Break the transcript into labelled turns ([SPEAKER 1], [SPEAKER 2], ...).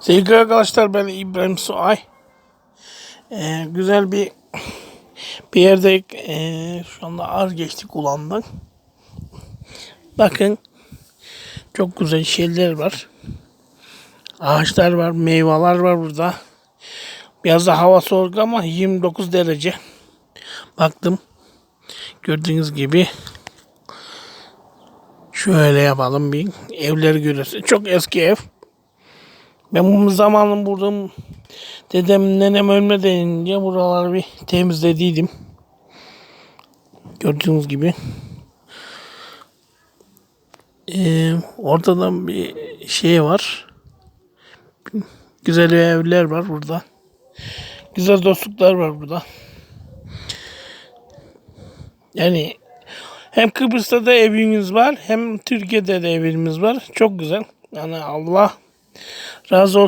[SPEAKER 1] Sevgili arkadaşlar ben İbrahim Suay. Ee, güzel bir bir yerde ee, şu anda az geçtik kullandık. Bakın çok güzel şeyler var. Ağaçlar var, meyveler var burada. Biraz da hava soğuk ama 29 derece. Baktım. Gördüğünüz gibi şöyle yapalım bir evleri görürsün. Çok eski ev. Ben bu zamanın burada dedem nenem ölmeden önce buraları bir temizlediydim. Gördüğünüz gibi. Ee, ortadan bir şey var. Güzel evler var burada. Güzel dostluklar var burada. Yani hem Kıbrıs'ta da eviniz var hem Türkiye'de de evimiz var. Çok güzel. Yani Allah Also